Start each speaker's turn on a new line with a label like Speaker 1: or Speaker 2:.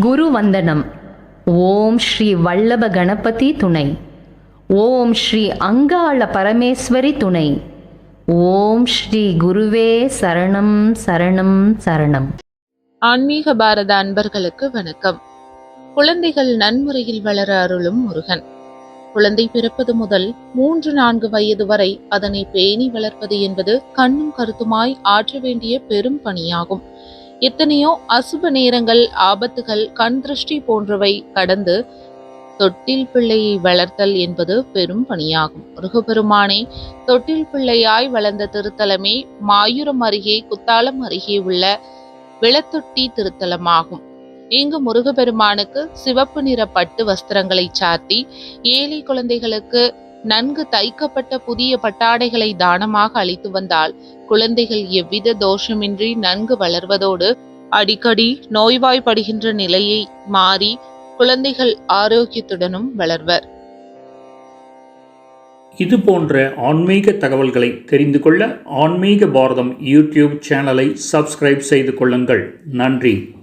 Speaker 1: குரு வந்தனம். ஓம் ஸ்ரீ வல்லப கணபதி துணை. ஓம் ஸ்ரீ அங்காள பரமேஸ்வரி துணை. ஓம் ஸ்ரீ குருவே சரணம் சரணம் சரணம்.
Speaker 2: ஆன்மீக பாரத அன்பர்களுக்கு வணக்கம். குழந்தைகள் நன்முறையில் வளர அருளும் முருகன். குழந்தை பிறப்பது முதல் மூன்று நான்கு வயது வரை அதனை பேணி வளர்ப்பது என்பது கண்ணும் கருத்துமாய் ஆற்ற வேண்டிய பெரும் பணியாகும். எத்தனையோ அசுப நேரங்கள் ஆபத்துகள் கண் திருஷ்டி போன்றவை கடந்து தொட்டில் பிள்ளையை வளர்த்தல் என்பது பெரும் பணியாகும். முருகப்பெருமானை தொட்டில் பிள்ளையாய் வளர்ந்த திருத்தலமே மாயூரம் அருகே குத்தாலம் அருகே உள்ள விளத்தொட்டி திருத்தலமாகும். இங்கு முருகப்பெருமானுக்கு சிவப்பு நிற பட்டு வஸ்திரங்களை சாத்தி ஏழை குழந்தைகளுக்கு நன்கு தைக்கப்பட்ட புதிய பட்டாடைகளை தானமாக அளித்து வந்தால் குழந்தைகள் எவ்வித தோஷமின்றி நன்கு வளர்வதோடு அடிக்கடி நோய்வாய்ப்படுகின்ற நிலையை மாறி குழந்தைகள் ஆரோக்கியத்துடனும் வளர்வர்.
Speaker 3: இது போன்ற ஆன்மீக தகவல்களை தெரிந்து கொள்ள ஆன்மீக பாரதம் யூடியூப் சேனலை சப்ஸ்கிரைப் செய்து கொள்ளுங்கள். நன்றி.